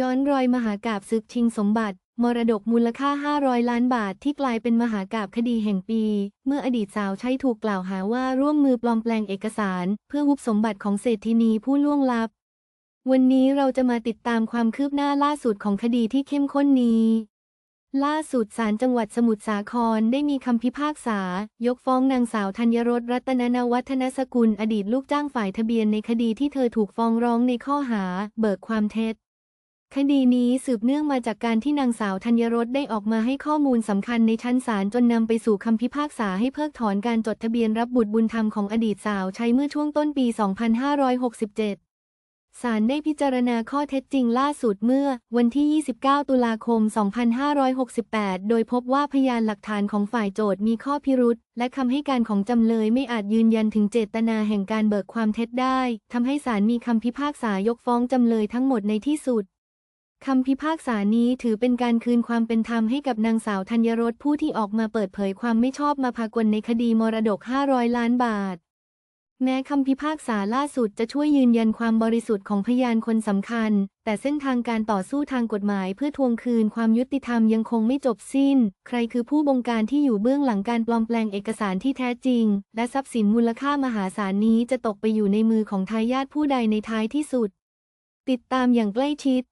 ย้อนรอยมหากาบศึกชิงสมบัติ มรดกมูลค่า 500 ล้านบาทที่กลายเป็นมหากาบคดีแห่งปี เมื่ออดีตสาวใช้ถูกกล่าวหาว่าร่วมมือปลอมแปลงเอกสาร เพื่อหุบสมบัติของเศรษฐินีผู้ล่วงลับ วันนี้เราจะมาติดตามความคืบหน้าล่าสุดของคดีที่เข้มข้นนี้ล่าสุดศาลจังหวัดสมุทรสาครได้มีคำพิพากษา ยกฟ้องนางสาวธัญรสรัตนนวัฒนสกุลอดีตลูกจ้างฝ่ายทะเบียนในคดีที่เธอถูกฟ้องร้องในข้อหา เบิกความเท็จ คดีนี้สืบเนื่องมาจากการที่นางสาวธัญรสได้ออกมาให้ข้อมูลสำคัญในชั้นศาลจนนำไปสู่คำพิพากษาให้เพิกถอนการจดทะเบียนรับบุตรบุญธรรมของอดีตสาวใช้เมื่อช่วงต้นปี 2567 ศาลได้พิจารณาข้อเท็จจริงล่าสุดเมื่อ วันที่ 29 ตุลาคม 2568 โดยพบว่าพยานหลักฐานของฝ่ายโจทย์มีข้อพิรุษและคำให้การของจำเลยไม่อาจยืนยันถึงเจตนาแห่งการเบิกความเท็จได้ทำให้ศาลมีคำพิพากษายกฟ้องจำเลยทั้งหมดในที่สุด คำพิพากษานี้ถือเป็นการคืนความเป็นธรรมให้กับนางสาวธัญรสผู้ที่ออกมาเปิดเผยความไม่ชอบมาพากลในคดีมรดก 500 ล้านบาท แม้คำพิพากษาล่าสุดจะช่วยยืนยันความบริสุทธิ์ของพยานคนสำคัญ แต่เส้นทางการต่อสู้ทางกฎหมายเพื่อทวงคืนความยุติธรรมยังคงไม่จบสิ้น ใครคือผู้บงการที่อยู่เบื้องหลังการปลอมแปลงเอกสารที่แท้จริง และทรัพย์สินมูลค่ามหาศาลนี้จะตกไปอยู่ในมือของทายาทผู้ใดในท้ายที่สุด ติดตามอย่างใกล้ชิด